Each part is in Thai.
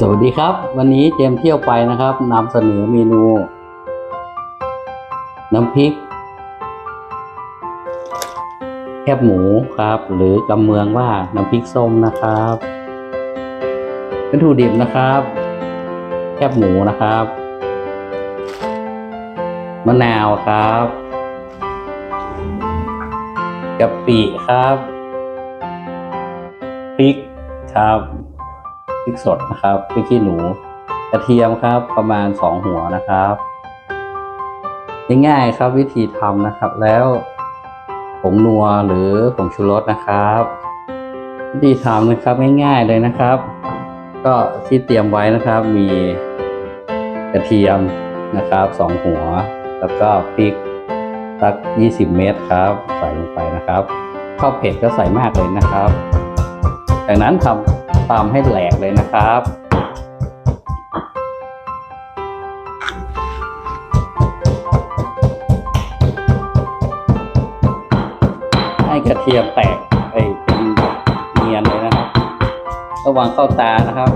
สวัสดีครับ วันนี้เจมเที่ยวไปนะครับนำเสนอเมนู น้ำพริก แคบหมูครับ หรือกำเมืองว่าน้ำพริกส้มนะครับวัตถุดิบนะครับ แคบหมูนะครับมะนาวครับกะปิครับพริกครับ พริกสดนะครับพริกขี้หนูกระเทียมครับประมาณสองหัวนะครับง่ายๆครับวิธีทำนะครับแล้วผงนัวหรือผงชูรสนะครับ วิธีทำนะครับง่ายๆเลยนะครับ ก็ที่เตรียมไว้นะครับมีกระเทียมนะครับสองหัว แล้วก็พริกสัก 20 เม็ดครับ ใส่ลงไปนะครับข้าวเผ็ดก็ใส่มากเลยนะครับ จากนั้นทำ ตามให้แหลกเลยนะครับ ให้กระเทียมแตกไปเป็นเนียนเลยนะครับ ระวังเข้าตานะครับ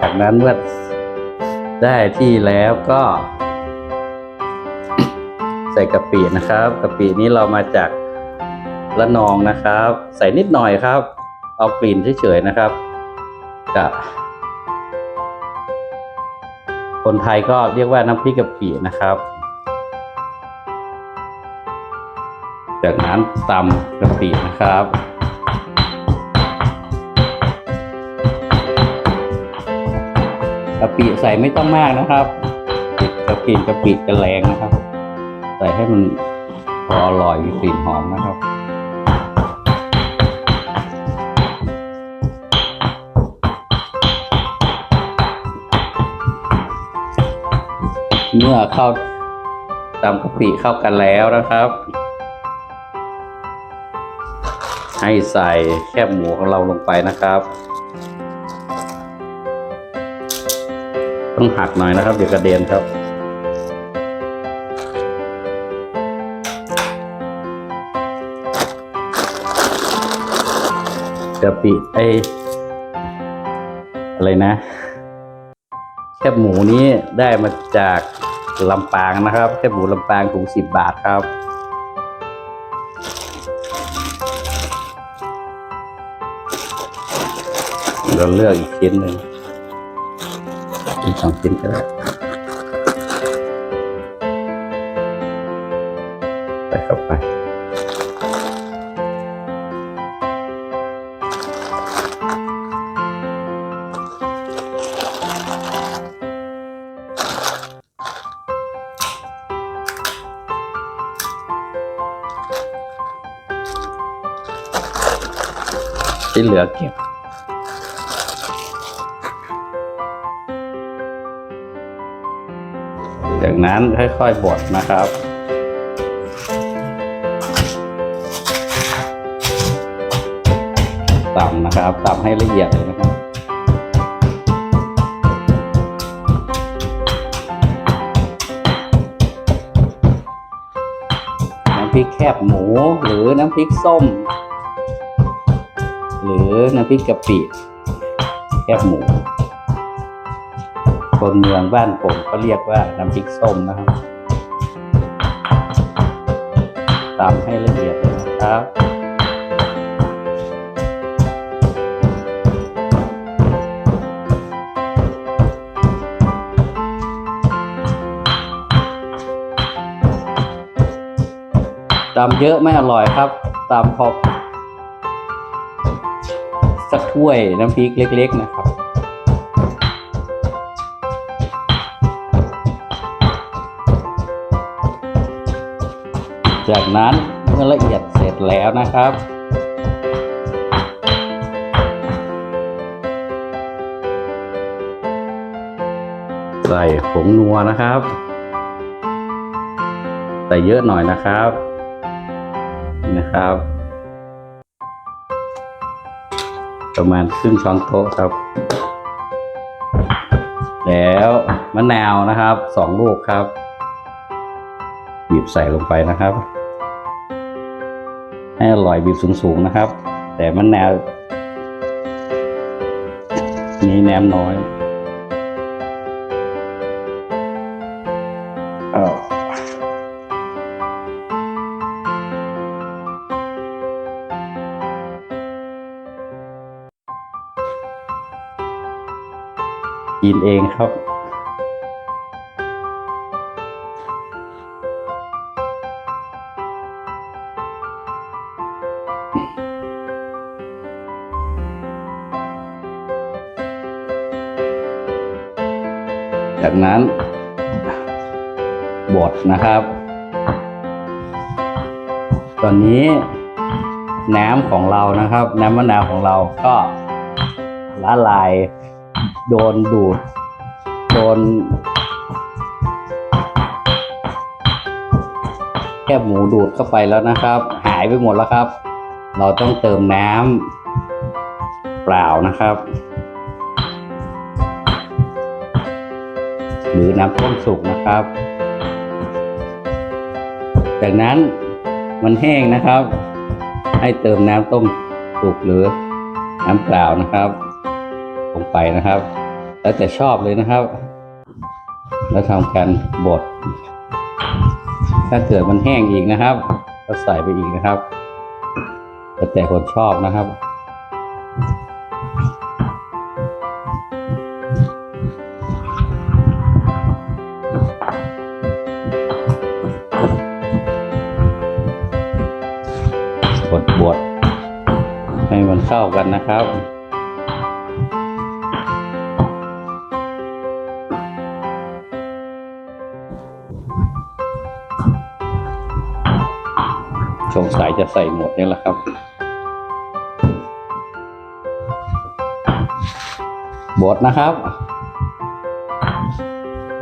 จากนั้นเมื่อได้ที่แล้วก็ ส่กะปินะครับกะปินี้เรามาจากละนองนะครับ ใส่นิดหน่อยครับ เอากลิ่นเฉยๆนะครับกะคนไทยก็เรียกว่าน้ำพริกกะปินะครับ จากนั้นตำกะปินะครับกะปิใส่ไม่ต้องมากนะครับกะปิกะปิจะแรงนะครับ ใส่ให้มันพออร่อยมีกลิ่นหอมนะครับ เมื่อเข้าตำกะปิเข้ากันแล้วนะครับ ให้ใส่แคบหมูของเราลงไปนะครับ ต้องหักหน่อยนะครับ เดี๋ยวกระเด็นครับ กะปิไออะไรนะ แคบหมูนี้ได้มาจากลำปางนะครับ แคบหมูลำปางถุงสิบบาทครับเราเลือกอีกชิ้นหนึ่งอีกสองชิ้นก็ได้ เหลือเก็บจากนั้นค่อยๆบดนะครับ ตำนะครับตำให้ละเอียดเลยนะครับ น้ำพริกแคบหมูหรือน้ำพริกส้ม หรือน้ำพริกกะปิแคบหมู คนเมืองบ้านผมก็เรียกว่าน้ำพริกส้มนะครับตามให้ละเอียดนะครับตำเยอะไม่อร่อยครับตำพอ สักถ้วยน้ำพริกเล็ก ๆ นะครับ จากนั้นเมื่อละเอียดเสร็จแล้วนะครับใส่ผงนัวนะครับ ใส่เยอะหน่อยนะครับ นะครับ ประมาณครึ่งช้อนโต๊ะครับ แล้วมะนาวนะครับสองลูกครับบีบใส่ลงไปนะครับ ให้อร่อยบีบสูงๆนะครับ แต่มะนาวนี้แนมน้อย กินเองครับ จากนั้นบดนะครับ ตอนนี้น้ำของเรานะครับ น้ำมะนาวของเราก็ละลาย โดนดูด โดน แค่หมูดูดเข้าไปแล้วนะครับ หายไปหมดแล้วครับ เราต้องเติมน้ำเปล่านะครับ หรือน้ำต้มสุกนะครับ จากนั้นมันแห้งนะครับ ให้เติมน้ำต้มสุกหรือน้ำเปล่านะครับ ลงไปนะครับ แล้วแต่ชอบเลยนะครับ แล้วทำการบด ถ้าเกิดมันแห้งอีกนะครับ ก็ใส่ไปอีกนะครับแล้วแต่คนชอบนะครับบดบดให้มันเข้ากันนะครับ งสัยจะใส่หมดนี่แหละครับ บดนะครับ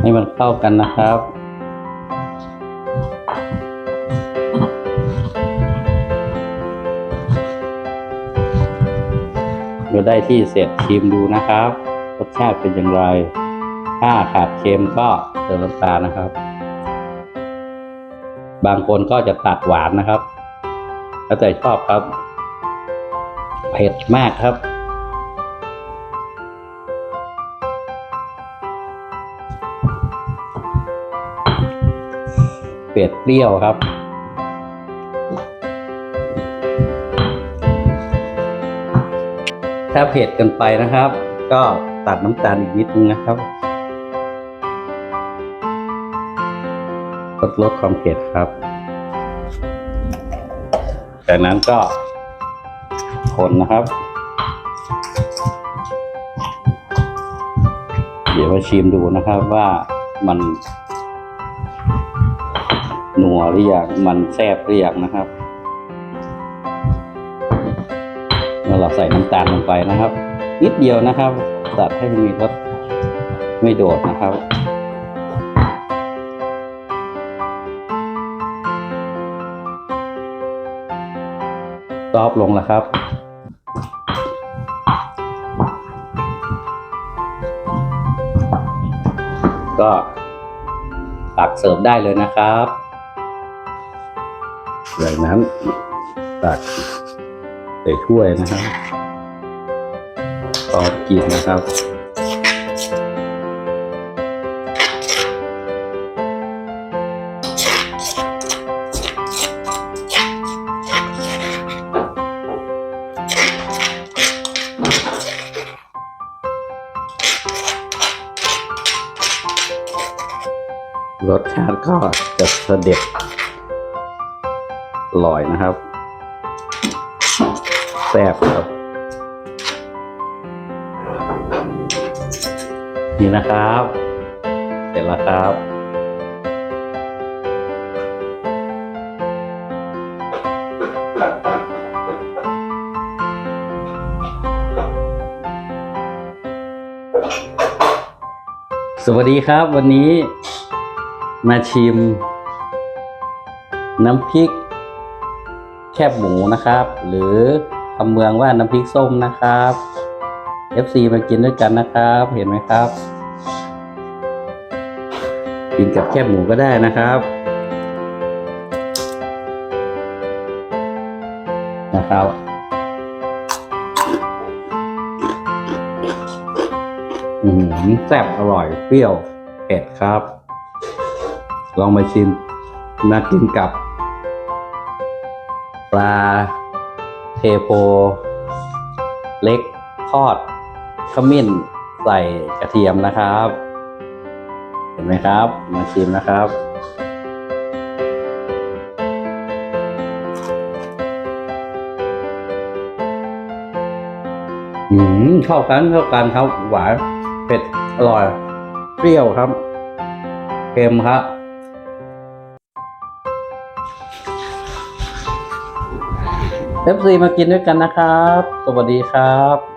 ให้มันเข้ากันนะครับเมื่อได้ที่เสร็จชิมดูนะครับ รสชาติเป็นอย่างไร ถ้าขาดเค็มก็เติมน้ำตาลนะครับ บางคนก็จะตัดหวานนะครับ แล้วแต่ชอบครับ เผ็ดมากครับเผ็ดเปรี้ยวครับถ้าเผ็ดเกันไปนะครับ ก็ตัดน้ำตาลอีกนิดนึงนะครับลดลดความเผ็ดครับ จากนั้นก็คนนะครับ เดี๋ยวมาชิมดูนะครับว่ามันหนัวหรือยังมันแซ่บหรือยังนะครับเมื่อเราใส่น้ำตาลลงไปนะครับ นิดเดียวนะครับตัดให้มันมีรสไม่โดดนะครับ ตอปลงแล้วครับ ก็ตักเสิร์ฟได้เลยนะครับจากนั้นตักใส่ถ้วยนะครับตอมกินนะครับ ชาติก็จะเสด็จอร่อยนะครับแซ่บครับ นี่นะครับ เสร็จแล้วครับ สวัสดีครับวันนี้ มาชิม น้ำพริก แคบหมูนะครับ หรือคำเมืองว่าน้ำพริกส้มนะครับ FC มากินด้วยกันนะครับ เห็นไหมครับ กินกับแคบหมูก็ได้นะครับนะครับอืมแซ่บอร่อยเปรี้ยวเผ็ดครับ ลองมาชิมนะกินกับ ปลาเทโพเล็กทอดขมิ้นใส่กระเทียมนะครับ เห็นไหมครับ มาชิมนะครับอืมเข้ากันเข้ากันครับ หวานเผ็ดอร่อย เปรี้ยวครับ เค็มครับ เอฟซีมากินด้วยกันนะครับ สวัสดีครับ